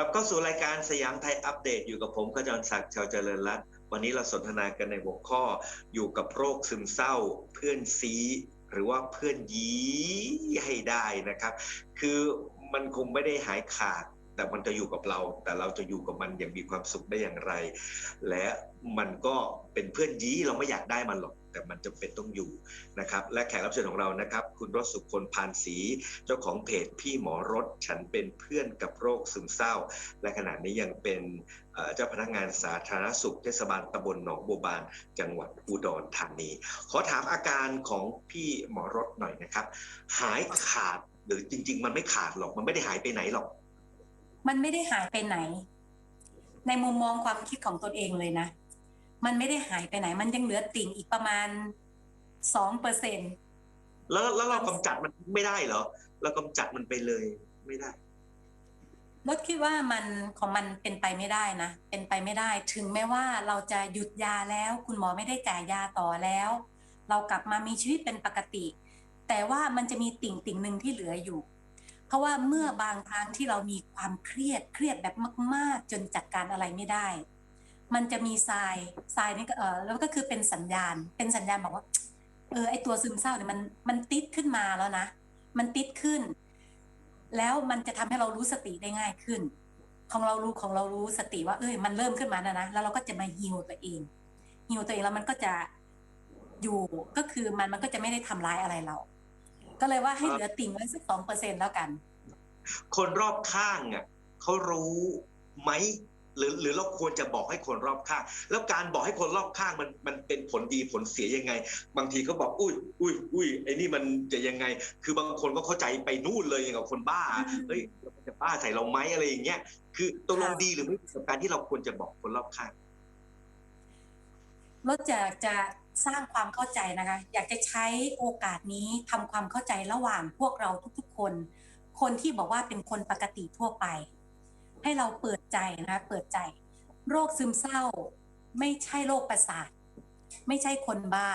กลับเข้าสู่รายการสยามไทยอัปเดตอยู่กับผมขจรศักดิ์ชาวเจริญรัตน์วันนี้เราสนทนากันในหัวข้ออยู่กับโรคซึมเศร้า เพื่อนซี หรือว่าเพื่อนยี้ให้ได้นะครับ คือมันคงไม่ได้หายขาด แต่มันจะอยู่กับเรา แต่เราจะอยู่กับมันอย่างมีความสุขได้อย่างไร และมันก็เป็นเพื่อนยี้เราไม่อยากได้มันหรอก แต่มันจะเป็นต้องอยู่นะครับ และแขกรับเชิญของเรานะครับ คุณรสสุคนพานศรีเจ้าของเพจพี่หมอรถฉันเป็นเพื่อนกับโรคซึมเศร้า และขณะนี้ยังเป็นเอ่อเจ้าพนักงานสาธารณสุขเทศบาลตำบลหนองบัวบาน จังหวัดอุดรธานี ขอถามอาการของพี่หมอรถหน่อยนะครับ หายขาดหรือจริง ๆ มันไม่ขาดหรอกมันไม่ได้หายไปไหนหรอก มันไม่ได้หายไปไหน ในมุมมองความคิดของตนเองเลยนะ มันไม่ได้หายไปไหน มันยังเหลือติ่งอีกประมาณสองเปอร์เซ็นแล้วแล้วเรากำจัดมันไม่ได้เหรอเรากำจัดมันไปเลยไม่ได้รถคิดว่ามันของมันเป็นไปไม่ได้นะ เป็นไปไม่ได้ ถึงแม้ว่าเราจะหยุดยาแล้ว คุณหมอไม่ได้จ่ายยาต่อแล้ว เรากลับมามีชีวิตเป็นปกติ แต่ว่ามันจะมีติ่งติ่งหนึ่งที่เหลืออยู่ เพราะว่าเมื่อบางครั้งที่เรามีความเครียดเครียดแบบมาก ๆ จนจัดการอะไรไม่ได้ มันจะมีทรายทรายนี่ก็เออแล้วก็คือเป็นสัญญาณ เป็นสัญญาณบอกว่า เออไอตัวซึมเศร้าเนี่ยมันมันติดขึ้นมาแล้วนะ มันติดขึ้น แล้วมันจะทำให้เรารู้สติได้ง่ายขึ้น ของเรารู้ของเรารู้สติว่าเอ้ยมันเริ่มขึ้นมาแล้วนะแล้วเราก็จะมาฮิวตัวเองฮิวตัวเองแล้วมันก็จะอยู่ก็คือมันมันก็จะไม่ได้ทำร้ายอะไรเรา ก็เลยว่าให้เหลือติ่งไว้สักสองเปอร์เซ็นแล้วกัน คนรอบข้างอะเขารู้ไหม หรือหรือเราควรจะบอกให้คนรอบข้าง แล้วการบอกให้คนรอบข้างมันมันเป็นผลดีผลเสียยังไง บางทีเขาบอกอุ้ยอุ้ยอุ้ยไอ้นี่มันจะยังไง คือบางคนก็เข้าใจไปนู่นเลยอย่างกับคนบ้าอืมเฮ้ยมันจะบ้าใส่เราไหมอะไรอย่างเงี้ยคือตกลงค่ะดีหรือไม่ดีกับการที่เราควรจะบอกคนรอบข้างรถจะจะสร้างความเข้าใจนะคะ อยากจะใช้โอกาสนี้ทำความเข้าใจระหว่างพวกเราทุกๆคน คนที่บอกว่าเป็นคนปกติทั่วไป ให้เราเปิดใจนะคะเปิดใจ โรคซึมเศร้า ไม่ใช่โรคประสาท ไม่ใช่คนบ้า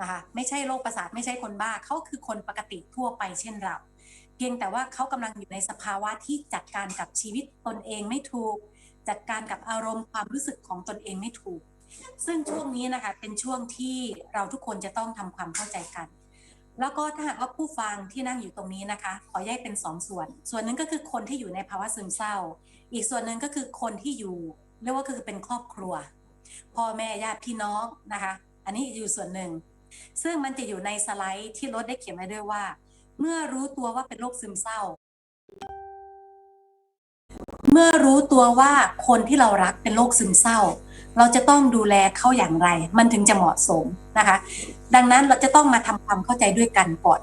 นะคะไม่ใช่โรคประสาทไม่ใช่คนบ้าเขาคือคนปกติทั่วไปเช่นเรา เพียงแต่ว่าเขากำลังอยู่ในสภาวะที่จัดการกับชีวิตตนเองไม่ถูก จัดการกับอารมณ์ความรู้สึกของตนเองไม่ถูก ซึ่งช่วงนี้นะคะเป็นช่วงที่เราทุกคนจะต้องทำความเข้าใจกัน แล้วก็ถ้าหากว่าผู้ฟังที่นั่งอยู่ตรงนี้นะคะ ขอแยกเป็นสองส่วน ส่วนหนึ่งก็คือคนที่อยู่ในภาวะซึมเศร้า อีกส่วนหนึ่งก็คือคนที่อยู่เรียกว่าคือเป็นครอบครัว พ่อแม่ญาติพี่น้องนะคะ อันนี้อยู่ส่วนหนึ่ง ซึ่งมันจะอยู่ในสไลด์ที่รถได้เขียนไว้ด้วยว่า เมื่อรู้ตัวว่าเป็นโรคซึมเศร้า เมื่อรู้ตัวว่าคนที่เรารักเป็นโรคซึมเศร้า เราจะต้องดูแลเขาอย่างไร มันถึงจะเหมาะสมนะคะ ดังนั้นเราจะต้องมาทำความเข้าใจด้วยกันก่อน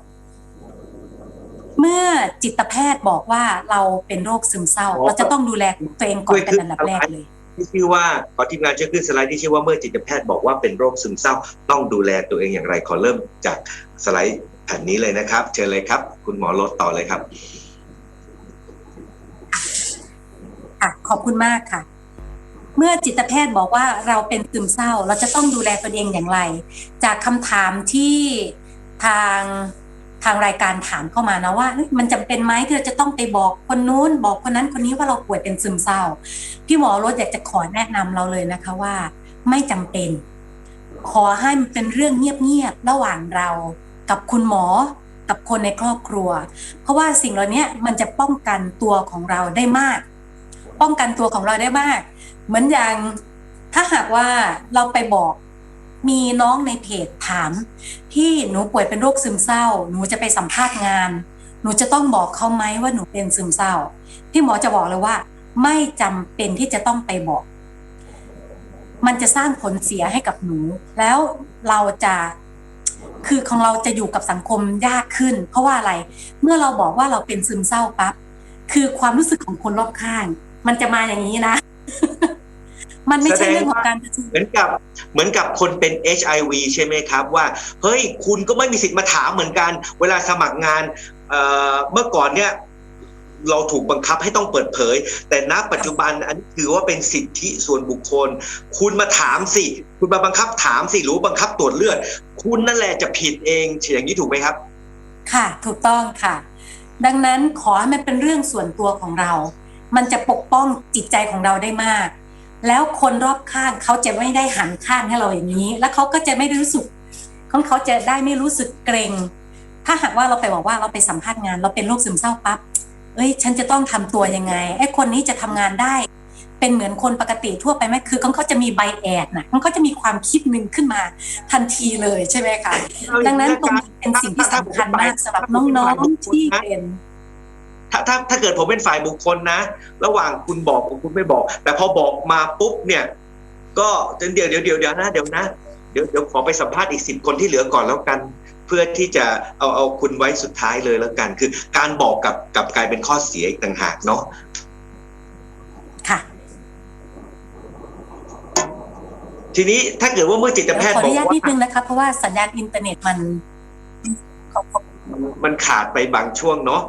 เมื่อจิตแพทย์บอกว่าเราเป็นโรคซึมเศร้าอ๋อเราจะต้องดูแลตัวเองก่อนเป็นอันดับแรกเลยที่ชื่อว่าขอทีมงานช่วยขึ้นสไลด์ที่ชื่อว่าเมื่อจิตแพทย์บอกว่าเป็นโรคซึมเศร้า ต้องดูแลตัวเองอย่างไร ขอเริ่มจากสไลด์แผ่นนี้เลยนะครับ เชิญเลยครับ คุณหมอรถต่อเลยครับค่ะขอบคุณมากค่ะ เมื่อจิตแพทย์บอกว่าเราเป็นซึมเศร้า เราจะต้องดูแลตนเองอย่างไร จากคำถามที่ทางทางรายการถามเข้ามานะว่า มันจำเป็นไหมที่เราจะต้องไปบอกคนนู้น บอกคนนั้นคนนี้ว่าเราป่วยเป็นซึมเศร้า พี่หมอรถอยากจะขอแนะนำเราเลยนะคะว่า ไม่จำเป็น ขอให้มันเป็นเรื่องเงียบๆระหว่างเรากับคุณหมอกับคนในครอบครัว เพราะว่าสิ่งเหล่านี้มันจะป้องกันตัวของเราได้มาก ป้องกันตัวของเราได้มาก เหมือนอย่างถ้าหากว่าเราไปบอกมีน้องในเพจถามที่หนูป่วยเป็นโรคซึมเศร้า หนูจะไปสัมภาษณ์งาน หนูจะต้องบอกเขาไหมว่าหนูเป็นซึมเศร้า พี่หมอจะบอกเลยว่า ไม่จำเป็นที่จะต้องไปบอก มันจะสร้างผลเสียให้กับหนู แล้วเราจะคือของเราจะอยู่กับสังคมยากขึ้น เพราะว่าอะไร เมื่อเราบอกว่าเราเป็นซึมเศร้าปั๊บคือความรู้สึกของคนรอบข้าง มันจะมาอย่างนี้นะ มันไม่ใช่เรื่องของการประชุมเหมือนกับ เหมือนกับคนเป็น HIV ใช่ไหมครับ ว่าเฮ้ยคุณก็ไม่มีสิทธิ์มาถามเหมือนกัน เวลาสมัครงานเอ่อเมื่อก่อนเนี่ยเราถูกบังคับให้ต้องเปิดเผย แต่ณปัจจุบันอันนี้ถือว่าเป็นสิทธิส่วนบุคคล คุณมาถามสิ คุณมาบังคับถามสิหรือบังคับตรวจเลือด คุณนั่นแหละจะผิดเองอย่างนี้ถูกไหมครับ ค่ะ ถูกต้องค่ะ ดังนั้นขอให้มันเป็นเรื่องส่วนตัวของเรา มันจะปกป้องจิตใจของเราได้มาก แล้วคนรอบข้างเขาจะไม่ได้หันข้างให้เราอย่างนี้ แล้วเขาก็จะไม่ได้รู้สึกของเขาจะได้ไม่รู้สึกเกรง ถ้าหากว่าเราไปบอกว่าเราไปสัมภาษณ์งาน เราเป็นโรคซึมเศร้าปั๊บเอ้ย ฉันจะต้องทำตัวยังไงไอ้คนนี้จะทำงานได้ เป็นเหมือนคนปกติทั่วไปไหมคือเขาเขาจะมีใบแอดนะเขาจะมีความคิดหนึ่งขึ้นมาทันทีเลยใช่ไหมคะดังนั้นตรงนี้เป็นสิ่งที่สำคัญมากสำหรับน้องๆที่เป็น ถ้าถ้าถ้าเกิดผมเป็นฝ่ายบุคคลนะ ระหว่างคุณบอกกับคุณไม่บอก แต่พอบอกมาปุ๊บเนี่ย ก็เดี๋ยวเดี๋ยวเดี๋ยวเดี๋ยวนะเดี๋ยวนะเดี๋ยวเดี๋ยวขอไปสัมภาษณ์อีกสิบคนที่เหลือก่อนแล้วกัน เพื่อที่จะเอาเอาคุณไว้สุดท้ายเลยแล้วกัน คือ การบอกกับกับกลายเป็นข้อเสียอีกต่างหากเนาะค่ะ ทีนี้ถ้าเกิดว่าเมื่อจิตแพทย์ขออบอนุกญาตว่านิดนึงนะคะเพราะว่าสัญญาณอินเทอร์เน็ตมันขอขอมันขาดไปบางช่วงเนาะ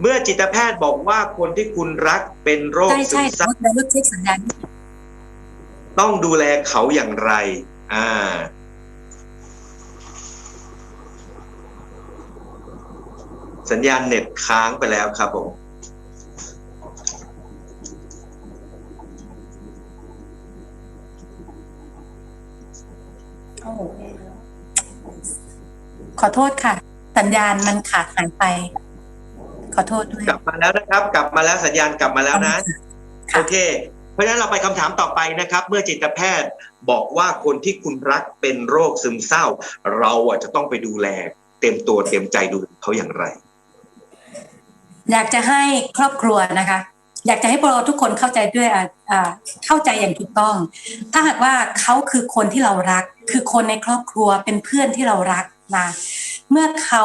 เมื่อจิตแพทย์บอกว่าคนที่คุณรักเป็นโรคใช่ซึใช่มเศร้าเดี๋ยวเลิกเช็คสัญญาณต้องดูแลเขาอย่างไร อ่า สัญญาณเน็ตค้างไปแล้วครับผม โอ้ขอโทษค่ะ สัญญาณมันขาดหายไป ขอโทษด้วย กลับมาแล้วนะครับ กลับมาแล้วสัญญาณกลับมาแล้วนะค่ะโอเค เพราะฉะนั้นเราไปคำถามต่อไปนะครับ เมื่อจิตแพทย์บอกว่าคนที่คุณรักเป็นโรคซึมเศร้า เราอะจะต้องไปดูแล เต็มตัวเต็มใจดูแลเขาอย่างไร อยากจะให้ครอบครัวนะคะ อยากจะให้พวกเราทุกคนเข้าใจด้วยอ่าอ่าเข้าใจอย่างถูกต้อง ถ้าหากว่าเขาคือคนที่เรารัก คือคนในครอบครัวเป็นเพื่อนที่เรารักนะเมื่อเขา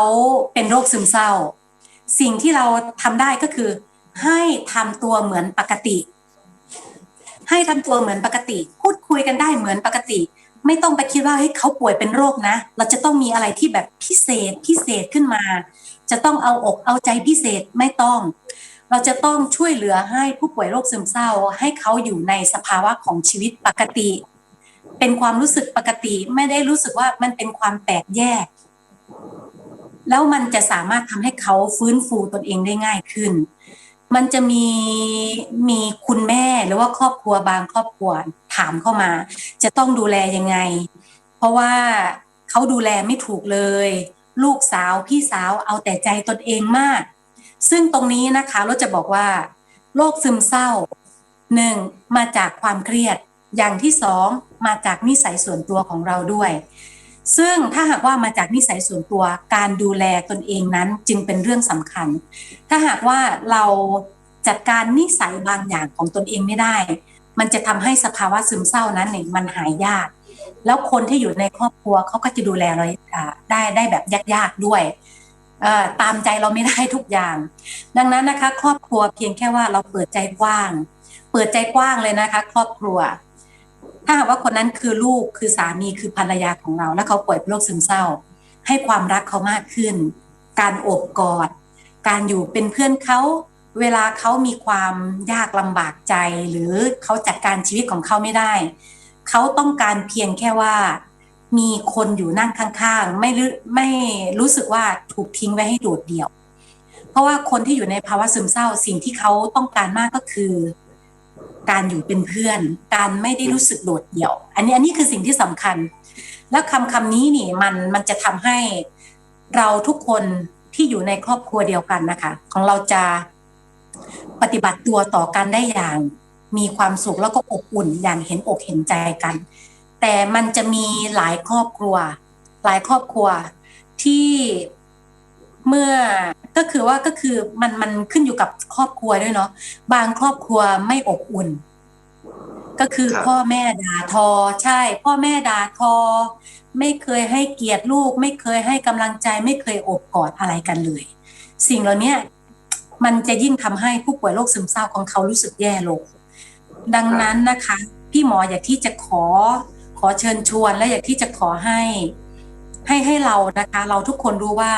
เป็นโรคซึมเศร้า สิ่งที่เราทำได้ก็คือ ให้ทำตัวเหมือนปกติ ให้ทำตัวเหมือนปกติ พูดคุยกันได้เหมือนปกติ ไม่ต้องไปคิดว่าเฮ้ยเขาป่วยเป็นโรคนะ เราจะต้องมีอะไรที่แบบพิเศษพิเศษขึ้นมา จะต้องเอาอกเอาใจพิเศษไม่ต้อง เราจะต้องช่วยเหลือให้ผู้ป่วยโรคซึมเศร้า ให้เขาอยู่ในสภาวะของชีวิตปกติ เป็นความรู้สึกปกติไม่ได้รู้สึกว่ามันเป็นความแปลกแยก แล้วมันจะสามารถทำให้เขาฟื้นฟูตนเองได้ง่ายขึ้น มันจะมีมีคุณแม่หรือว่าครอบครัวบางครอบครัวถามเข้ามา จะต้องดูแลยังไง เพราะว่าเขาดูแลไม่ถูกเลย ลูกสาวพี่สาวเอาแต่ใจตนเองมาก ซึ่งตรงนี้นะคะเราจะบอกว่าโรคซึมเศร้าหนึ่งมาจากความเครียดอย่างที่สองมาจากนิสัยส่วนตัวของเราด้วย ซึ่งถ้าหากว่ามาจากนิสัยส่วนตัวการดูแลตนเองนั้นจึงเป็นเรื่องสำคัญ ถ้าหากว่าเราจัดการนิสัยบางอย่างของตนเองไม่ได้ มันจะทำให้สภาวะซึมเศร้านั้นเนี่ยมันหายยาก แล้วคนที่อยู่ในครอบครัวเขาก็จะดูแลเราได้ได้แบบยากๆด้วยตามใจเราไม่ได้ทุกอย่าง ดังนั้นนะคะ ครอบครัวเพียงแค่ว่าเราเปิดใจกว้าง เปิดใจกว้างเลยนะคะ ครอบครัว ถ้าหากว่าคนนั้นคือลูกคือสามีคือภรรยาของเรา แล้วเขาป่วยเป็นโรคซึมเศร้า ให้ความรักเขามากขึ้น การโอบกอด การอยู่เป็นเพื่อนเขาเวลาเขามีความยากลำบากใจ หรือเขาจัดการชีวิตของเขาไม่ได้ เขาต้องการเพียงแค่ว่า มีคนอยู่นั่งข้างๆ ไม่รู้ไม่รู้สึกว่าถูกทิ้งไว้ให้โดดเดี่ยว เพราะว่าคนที่อยู่ในภาวะซึมเศร้าสิ่งที่เขาต้องการมากก็คือ การอยู่เป็นเพื่อน การไม่ได้รู้สึกโดดเดี่ยว อันนี้อันนี้คือสิ่งที่สำคัญ แล้วคำคำนี้นี่มันมันจะทำให้เราทุกคนที่อยู่ในครอบครัวเดียวกันนะคะ ของเราจะปฏิบัติตัวต่อกันได้อย่าง มีความสุขแล้วก็อบอุ่นอย่างเห็นอกเห็นใจกัน แต่มันจะมีหลายครอบครัว หลายครอบครัวที่ เมื่อก็คือว่าก็คือมันมันขึ้นอยู่กับครอบครัวด้วยเนาะบางครอบครัวไม่อบอุ่น ก็คือครับพ่อแม่ด่าทอ ใช่ พ่อแม่ด่าทอ ไม่เคยให้เกียรติลูก ไม่เคยให้กำลังใจ ไม่เคยโอบกอดอะไรกันเลย สิ่งเหล่านี้มันจะยิ่งทำให้ผู้ป่วยโรคซึมเศร้าของเขารู้สึกแย่ลงดังนั้นนะคะ พี่หมออยากที่จะขอขอเชิญชวนและอยากที่จะขอให้ ให้ให้เรานะคะ เราทุกคนรู้ว่า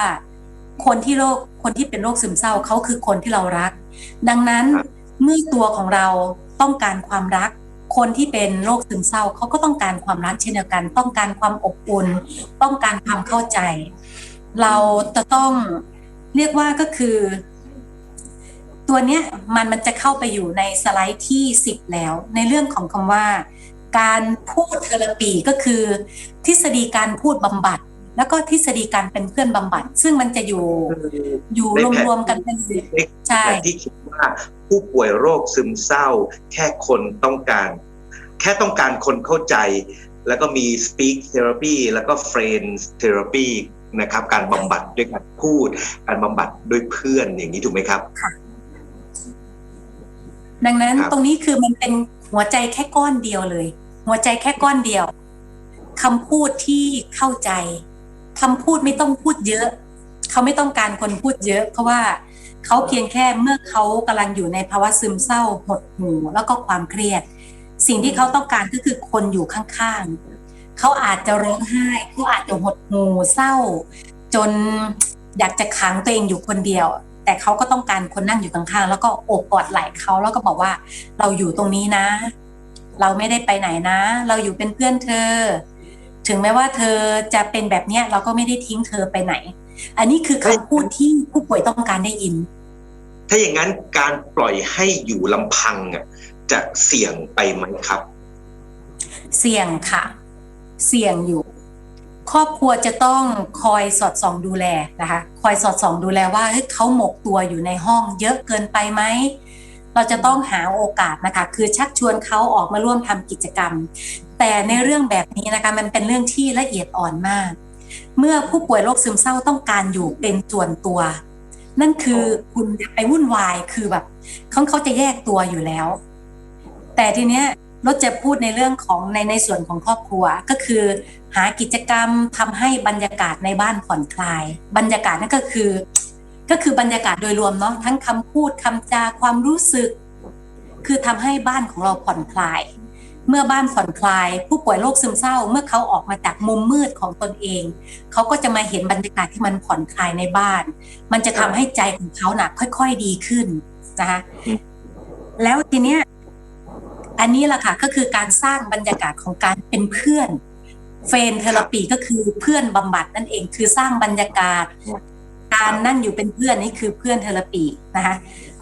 คนที่โรคคนที่เป็นโรคซึมเศร้าเขาคือคนที่เรารัก ดังนั้นครับเมื่อตัวของเราต้องการความรัก คนที่เป็นโรคซึมเศร้าเขาก็ต้องการความรักเช่นเดียวกัน ต้องการความอบอุ่นต้องการความเข้าใจ เราจะต้องเรียกว่าก็คือ ตัวตัวเนี้ยมันมันจะเข้าไปอยู่ในสไลด์ที่10แล้ว ในเรื่องของคำว่า การพูดเทอราปีก็คือ ทฤษฎีการพูดบำบัด แล้วก็ทฤษฎีการเป็นเพื่อนบำบัด ซึ่งมันจะอยู่อยู่ในแผนรวมๆกันเป็นใช่แต่ที่คิดว่าผู้ป่วยโรคซึมเศร้า แค่คนต้องการ แค่ต้องการคนเข้าใจ แล้วก็มี speak therapy แล้วก็ friends therapy นะครับการบำบัดด้วยการพูด การบำบัดด้วยเพื่อนอย่างนี้ถูกไหมครับ ดังนั้นครับตรงนี้คือมันเป็นหัวใจแค่ก้อนเดียวเลย หัวใจแค่ก้อนเดียวคำพูดที่เข้าใจ คำพูดไม่ต้องพูดเยอะ เขาไม่ต้องการคนพูดเยอะ เพราะว่าเขาเพียงแค่เมื่อเขากำลังอยู่ในภาวะซึมเศร้าหดหู่แล้วก็ความเครียด สิ่งที่เขาต้องการก็คือคนอยู่ข้างๆเขาอาจจะร้องไห้เขาอาจจะหดหู่เศร้า จนอยากจะขังตัวเองอยู่คนเดียว แต่เขาก็ต้องการคนนั่งอยู่ข้างๆแล้วก็โอบกอดไหล่เขาแล้วก็บอกว่าเราอยู่ตรงนี้นะ เราไม่ได้ไปไหนนะ เราอยู่เป็นเพื่อนเธอ ถึงแม้ว่าเธอจะเป็นแบบเนี้ยเราก็ไม่ได้ทิ้งเธอไปไหน อันนี้คือคำพูดที่ผู้ป่วยต้องการได้ยิน ถ้าอย่างนั้นการปล่อยให้อยู่ลำพังอะจะเสี่ยงไปไหมครับ เสี่ยงค่ะ เสี่ยงอยู่ ครอบครัวจะต้องคอยสอดส่องดูแลนะคะ คอยสอดส่องดูแลว่าเฮ้ยเขาหมกตัวอยู่ในห้องเยอะเกินไปไหมเราจะต้องหาโอกาสนะคะ คือชักชวนเขาออกมาร่วมทำกิจกรรม แต่ในเรื่องแบบนี้นะคะมันเป็นเรื่องที่ละเอียดอ่อนมาก เมื่อผู้ป่วยโรคซึมเศร้าต้องการอยู่เป็นส่วนตัว นั่นคือคุณอย่าไปวุ่นวายคือแบบเขาเขาจะแยกตัวอยู่แล้ว แต่ทีเนี้ยรถจะพูดในเรื่องของในในส่วนของครอบครัวก็คือ หากิจกรรมทำให้บรรยากาศในบ้านผ่อนคลาย บรรยากาศนั่นก็คือ ก็คือบรรยากาศโดยรวมเนาะทั้งคำพูดคำจาความรู้สึก คือทำให้บ้านของเราผ่อนคลาย เมื่อบ้านผ่อนคลาย ผู้ป่วยโรคซึมเศร้า เมื่อเขาออกมาจากมุมมืดของตนเอง เขาก็จะมาเห็นบรรยากาศที่มันผ่อนคลายในบ้าน มันจะทำให้ใจของเขาหนักค่อย ๆดีขึ้นนะคะแล้วทีเนี้ยอันนี้แหละค่ะก็คือการสร้างบรรยากาศของการเป็นเพื่อนเฟนเทอราปีก็คือเพื่อนบำบัดนั่นเองคือสร้างบรรยากาศ การนั่งอยู่เป็นเพื่อนนี่คือเพื่อนเทอราปีนะคะ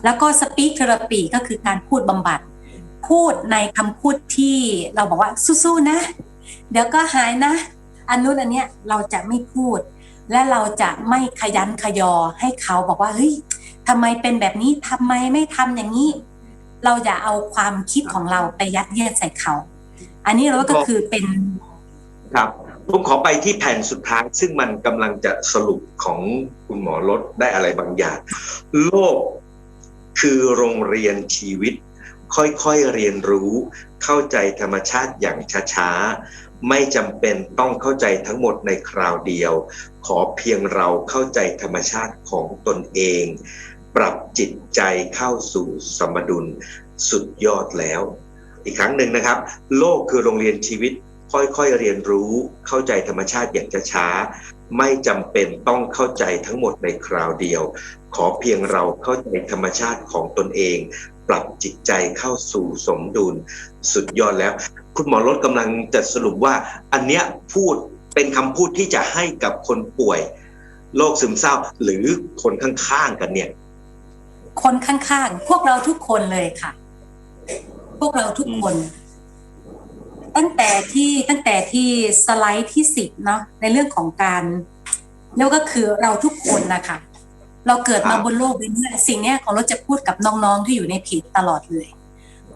แล้วก็สปีกเทอราปีก็คือการพูดบำบัด พูดในคำพูดที่เราบอกว่าสู้ๆนะ เดี๋ยวก็หายนะ อันนู้นอันเนี้ยเราจะไม่พูด และเราจะไม่ขยันขยอให้เขาบอกว่าเฮ้ยทำไมเป็นแบบนี้ทำไมไม่ทำอย่างนี้ เราอย่าเอาความคิดของเราไปยัดเยียดใส่เขา อันนี้เราก็คือเป็นครับผมขอไปที่แผ่นสุดท้าย ซึ่งมันกำลังจะสรุปของคุณหมอลดได้อะไรบางอย่าง โลกคือโรงเรียนชีวิต ค่อยๆเรียนรู้ เข้าใจธรรมชาติอย่างช้าๆ ไม่จำเป็นต้องเข้าใจทั้งหมดในคราวเดียว ขอเพียงเราเข้าใจธรรมชาติของตนเอง ปรับจิตใจเข้าสู่สมดุลสุดยอดแล้ว อีกครั้งหนึ่งนะครับ โลกคือโรงเรียนชีวิต ค่อยๆเรียนรู้เข้าใจธรรมชาติอย่างช้าๆไม่จำเป็นต้องเข้าใจทั้งหมดในคราวเดียว ขอเพียงเราเข้าใจธรรมชาติของตนเอง ปรับจิตใจเข้าสู่สมดุลสุดยอดแล้ว คุณหมอรถกำลังจะสรุปว่า อันเนี้ยพูดเป็นคำพูดที่จะให้กับคนป่วยโรคซึมเศร้าหรือคนข้างๆกันเนี่ย คนข้างๆ พวกเราทุกคนเลยค่ะ พวกเราทุกคน ตั้งแต่ที่ตั้งแต่ที่สไลด์ที่สิบเนาะในเรื่องของการแล้วก็คือเราทุกคนนะคะ เราเกิดมาครับบนโลกใบนี้สิ่งเนี้ยของเราจะพูดกับน้องๆที่อยู่ในเพจตลอดเลย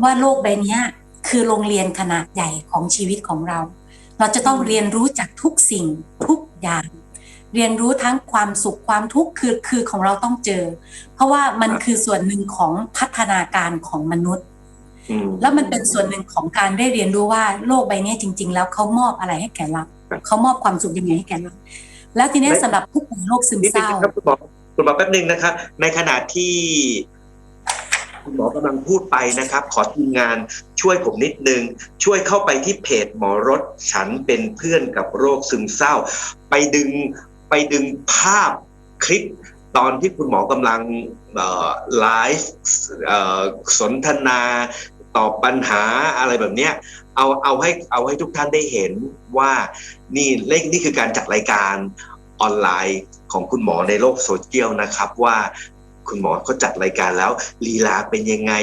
ว่าโลกใบเนี้ยคือโรงเรียนขนาดใหญ่ของชีวิตของเรา เราจะต้องเรียนรู้จากทุกสิ่งทุกอย่าง เรียนรู้ทั้งความสุขความทุกข์คือคือของเราต้องเจอ เพราะว่ามันครับคือส่วนหนึ่งของพัฒนาการของมนุษย์อืมแล้วมันเป็นส่วนหนึ่งของการได้เรียนรู้ว่าโลกใบนี้จริง ๆ แล้วเขามอบอะไรให้แก่เราครับเขามอบความสุขยังไงให้แก่เราแล้วทีเนี้ยและสำหรับผู้ป่วยโรคซึมนิดเศนึงร้านะ ครับคุณหมอคุณหมอแป๊บนึงนะครับ ในขณะที่คุณหมอกำลังพูดไปนะครับ ขอทีมงานช่วยผมนิดนึง ช่วยเข้าไปที่เพจหมอรถฉันเป็นเพื่อนกับโรคซึมเศร้า ไปดึงไปดึงภาพคลิปตอนที่คุณหมอกำลังไลฟ์สนทนาตอบปัญหาอะไรแบบเนี้ยเอาเอาให้เอาให้ทุกท่านได้เห็นว่านี่เลขนี่คือการจัดรายการ ออนไลน์ของคุณหมอในโลกโซเชียลนะครับว่าคุณหมอเขาจัดรายการแล้วลีลาเป็นยังไง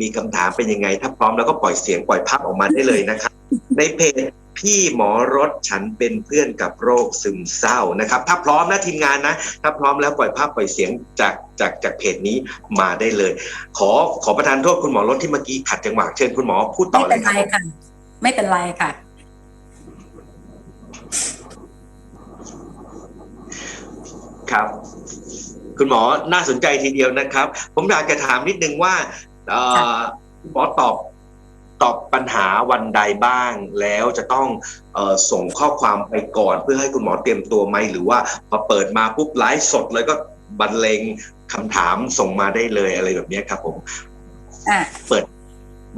มีคำถามเป็นยังไง ถ้าพร้อมแล้วก็ปล่อยเสียงปล่อยภาพออกมาได้เลยนะครับ ในเพจพี่หมอรถฉันเป็นเพื่อนกับโรคซึมเศร้านะครับ ถ้าพร้อมนะทีมงานนะ ถ้าพร้อมแล้วปล่อยภาพปล่อยเสียงจากจากจากเพจนี้มาได้เลย ขอขอประทานโทษคุณหมอรถที่เมื่อกี้ขัดจังหวะเชิญคุณหมอพูดต่ไม่อเลเป็นยคไรค่ะ ไม่เป็นไรค่ะ ครับ คุณหมอน่าสนใจทีเดียวนะครับ ผมอยากจะถามนิดนึงว่าเอ่อคุณหมอตอบตอบปัญหาวันใดบ้าง แล้วจะต้องเออส่งข้อความไปก่อน เพื่อให้คุณหมอเตรียมตัวไหมหรือว่าพอเปิดมาปุ๊บไลฟ์สดเลยก็บรรเลงคำถามส่งมาได้เลยอะไรแบบเนี้ยครับ ผมอะเปิด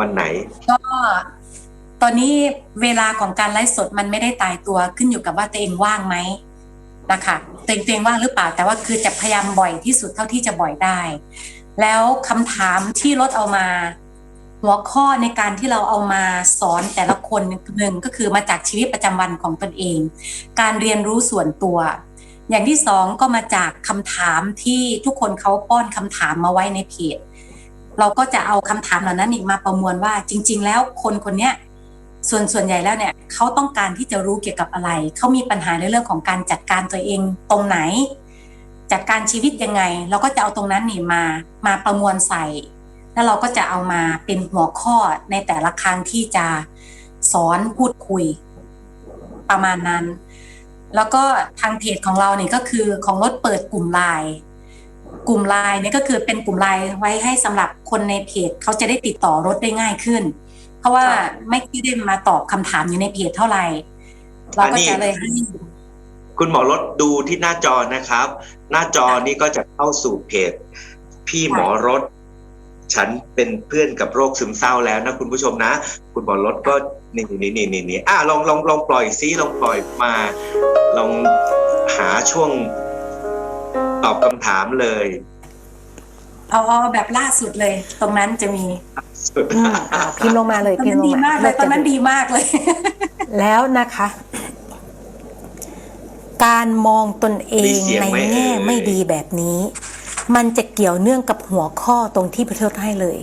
วันไหนก็ตอนนี้เวลาของการไลฟ์สดมันไม่ได้ตายตัวขึ้นอยู่กับว่าตัวเองว่างไหม นะคะเองตัวเองว่างหรือเปล่า แต่ว่าคือจะพยายามบ่อยที่สุดเท่าที่จะบ่อยได้ แล้วคำถามที่รถเอามา หัวข้อในการที่เราเอามาสอนแต่ละคนหนึ่งก็คือมาจากชีวิตประจำวันของตนเอง การเรียนรู้ส่วนตัว อย่างที่สองก็มาจากคำถามที่ทุกคนเขาป้อนคำถามมาไว้ในเพจเราก็จะเอาคำถามเหล่านั้นมาประมวลว่าจริง ๆ แล้วคนคนนี้ ส่วนส่วนใหญ่แล้วเนี่ยเขาต้องการที่จะรู้เกี่ยวกับอะไร เขามีปัญหาในเรื่องของการจัดการตัวเองตรงไหน จัดการชีวิตยังไง เราก็จะเอาตรงนั้นนี่มามาประมวลใส่ แล้วเราก็จะเอามาเป็นหัวข้อในแต่ละครั้งที่จะสอนพูดคุยประมาณนั้น แล้วก็ทางเพจของเราเนี่ยก็คือของรถเปิดกลุ่มไลน์กลุ่มไลน์เนี่ยก็คือเป็นกลุ่มไลน์ไว้ให้สำหรับคนในเพจเขาจะได้ติดต่อรถได้ง่ายขึ้น เพราะว่าครับไม่ได้มาตอบคำถามอยู่ในเพจเท่าไหร่ เราก็จะเลยให้ คุณหมอรถดูที่หน้าจอนะครับ หน้าจอนี้ก็จะเข้าสู่เพจ พี่หมอรถ ฉันเป็นเพื่อนกับโรคซึมเศร้าแล้วนะคุณผู้ชมนะ คุณหมอรถก็นี่นี่นี่นี่นี่อะลองลองลองปล่อยซิลองปล่อยมา ลองหาช่วงตอบคำถามเลย เอาเอาแบบล่าสุดเลย ตรงนั้นจะมีสุด อืมอ่าพิมพ์ลงมาเลยตอนพิมนั้พ์นลงดีมากเลยตอนนั้นจะดีมากเลย แล้วนะคะ การมองตนเองในแง่ไม่ดีแบบนี้ มันจะเกี่ยวเนื่องกับหัวข้อตรงที่พระเทศให้เลย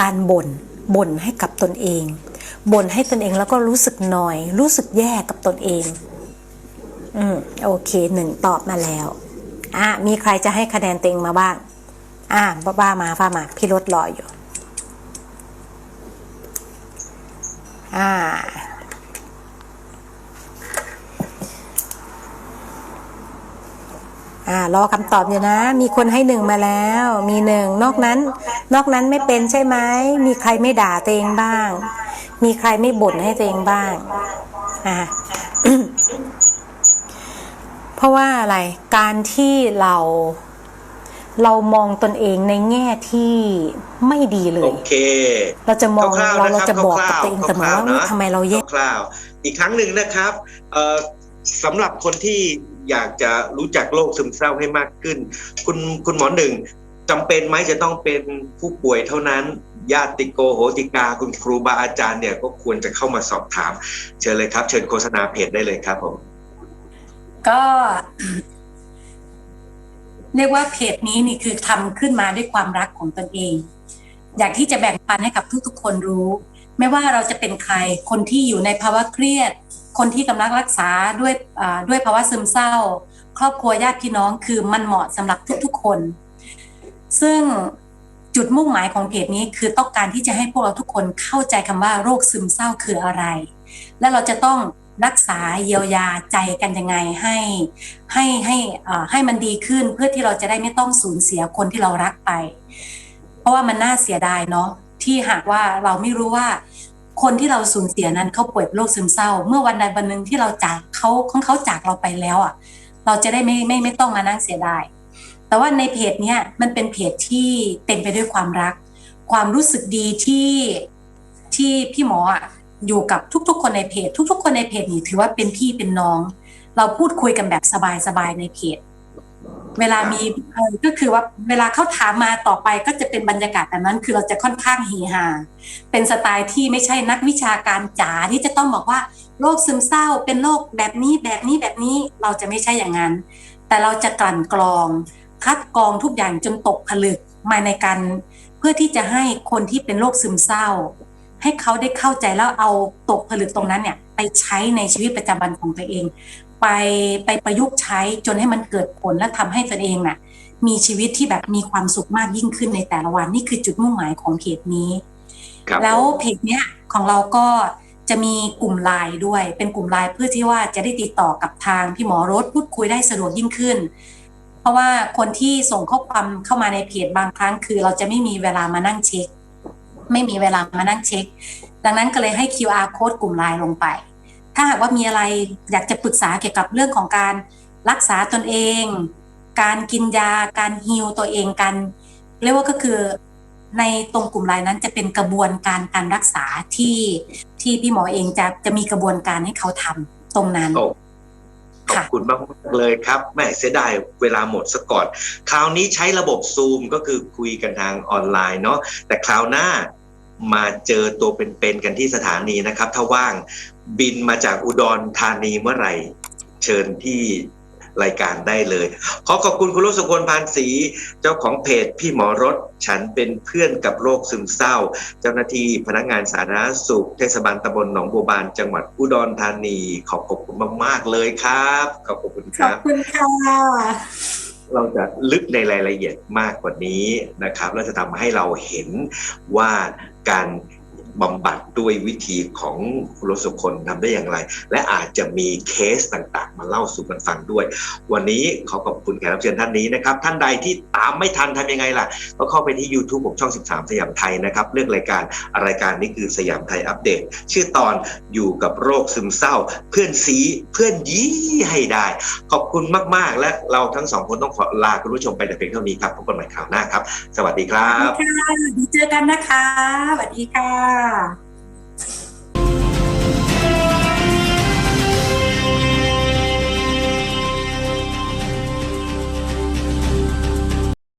การบ่นบ่นให้กับตนเองบ่นให้ตนเองแล้วก็รู้สึกหน่อย รู้สึกแย่กับตนเอง อืมโอเคหนึ่งตอบมาแล้วอะมีใครจะให้คะแนนเต็งมาบ้างอะบ้ามาฟ้ามาพี่รถรออยู่ อ่า อ่ารอคำตอบอยู่นะ มีคนให้หนึ่งมาแล้ว มีหนึ่งนอกนั้น นอกนั้นไม่เป็นใช่ไหม มีใครไม่ด่าตัวเองบ้าง มีใครไม่บ่นให้ตัวเองบ้าง อ่าเพราะว่าอะไร การที่เรา เรามองตนเองในแง่ที่ไม่ดีเลโอยเค เราจะมองคร่าวๆเรานะเราครับจะบอกคกับร่าวๆตัวเองเสมอคร่าวว่าๆนะทำไมเราแย่คร่าวๆอีกครั้งหนึ่งนะครับเอ่อสำหรับคนที่อยากจะรู้จักโรคซึมเศร้าให้มากขึ้น คุณคุณหมอหนึ่งจำเป็นไหมจะต้องเป็นผู้ป่วยเท่านั้นญาติโกโหติกาคุณครูบาอาจารย์เนี่ยก็ควรจะเข้ามาสอบถาม เชิญเลยครับ เชิญโฆษณาเพจได้เลยครับผมก็ เรียกว่าเพจนี้นี่คือทำขึ้นมาด้วยความรักของตนเอง อยากที่จะแบ่งปันให้กับทุกๆ คนรู้ ไม่ว่าเราจะเป็นใครคนที่อยู่ในภาวะเครียด คนที่กำลังรักษาด้วยอ่าด้วยภาวะซึมเศร้า ครอบครัวญาติพี่น้องคือมันเหมาะสำหรับทุกๆคน ซึ่งจุดมุ่งหมายของเพจนี้คือต้องการที่จะให้พวกเราทุกคนเข้าใจคำว่าโรคซึมเศร้าคืออะไร และเราจะต้อง รักษาเยียวยาใจกันยังไงให้ให้ให้ให้มันดีขึ้นเพื่อที่เราจะได้ไม่ต้องสูญเสียคนที่เรารักไป เพราะว่ามันน่าเสียดายเนาะที่หากว่าเราไม่รู้ว่าคนที่เราสูญเสียนั้นเขาป่วยเป็นโรคซึมเศร้า เมื่อวันใดวันหนึ่งที่เราจากเขาของเขาจากเราไปแล้วอะ เราจะได้ไม่ไม่ไม่ต้องมานั่งเสียดายแต่ว่าในเพจเนี้ยมันเป็นเพจที่เต็มไปด้วยความรัก ความรู้สึกดีที่ที่พี่หมออะ อยู่กับทุกๆ คนในเพจ ทุก ๆ คนในเพจนี่ถือว่าเป็นพี่เป็นน้อง เราพูดคุยกันแบบสบายๆในเพจ เวลามีเออก็คือว่าเวลาเขาถามมาต่อไปก็จะเป็นบรรยากาศแบบนั้น คือเราจะค่อนข้างเฮฮาเป็นสไตล์ที่ไม่ใช่นักวิชาการจ๋าที่จะต้องบอกว่าโรคซึมเศร้า เป็นโรคแบบนี้แบบนี้แบบนี้เราจะไม่ใช่อย่างนั้น แต่เราจะกลั่นกรอง คัดกรองทุกอย่างจนตกผลึกมาในการเพื่อที่จะให้คนที่เป็นโรคซึมเศร้า ให้เขาได้เข้าใจแล้วเอาตกผลึกตรงนั้นเนี่ยไปใช้ในชีวิตประจำวันของตัวเอง ไปไปประยุกต์ใช้จนให้มันเกิดผลและทำให้ตัวเองน่ะมีชีวิตที่แบบมีความสุขมากยิ่งขึ้นในแต่ละวันนี่คือจุดมุ่งหมายของเพจนี้ครับแล้วผมเพจเนี้ยของเราก็จะมีกลุ่มไลน์ด้วย เป็นกลุ่มไลน์เพื่อที่ว่าจะได้ติดต่อกับทางพี่หมอรถพูดคุยได้สะดวกยิ่งขึ้น เพราะว่าคนที่ส่งข้อความเข้ามาในเพจบางครั้งคือเราจะไม่มีเวลามานั่งเช็ค ไม่มีเวลามานั่งเช็ค ดังนั้นก็เลยให้ QR code กลุ่มไลน์ลงไป ถ้าหากว่ามีอะไรอยากจะปรึกษาเกี่ยวกับเรื่องของการรักษาตนเอง การกินยา การฮิลตัวเองกัน เรียกว่าก็คือในตรงกลุ่มไลน์นั้นจะเป็นกระบวนการการรักษาที่ที่พี่หมอเองจะจะมีกระบวนการให้เขาทำตรงนั้นโอ้ขอบคุณมากๆเลยครับแม่เสียดายเวลาหมดซะก่อน คราวนี้ใช้ระบบซูมก็คือคุยกันทางออนไลน์เนาะแต่คราวหน้า มาเจอตัวเป็นๆกันที่สถานีนะครับ ถ้าว่างบินมาจากอุดรธานีเมื่อไหร่ เชิญที่รายการได้เลย ขอขอบคุณคุณลุสุคนพานศรีเจ้าของเพจพี่หมอรถ ฉันเป็นเพื่อนกับโรคซึมเศร้า เจ้าหน้าที่พนักงานสาธารณสุขเทศบาลตำบลหนองบัวบานจังหวัดอุดรธานี ขอบคุณมากๆเลยครับ ขอบคุณคขอบรับคุณค่ะ เราจะลึกในรายละเอียดมากกว่านี้นะครับเราจะทำให้เราเห็นว่าการ บำบัดด้วยวิธีของคุณรสุคนทำได้อย่างไร และอาจจะมีเคสต่างๆ มาเล่าสู่กันฟังด้วย วันนี้ขอขอบคุณแขกรับเชิญท่านนี้นะครับ ท่านใดที่ตามไม่ทันทำยังไงล่ะ ก็เข้าไปที่ YouTube ของช่อง 13 สยามไทยนะครับ เลือกรายการรายการนี้คือสยามไทยอัปเดต ชื่อตอนอยู่กับโรคซึมเศร้า เพื่อนซีเพื่อนยี้ให้ได้ ขอบคุณมากๆ และเราทั้งสองคนต้องขอลาคุณผู้ชมไปแต่เพียงเท่านี้ครับพบกันใหม่คราวหน้าครับ สวัสดีครับค่ะดีเจอกันนะคะสวัสดีค่ะ Tchau!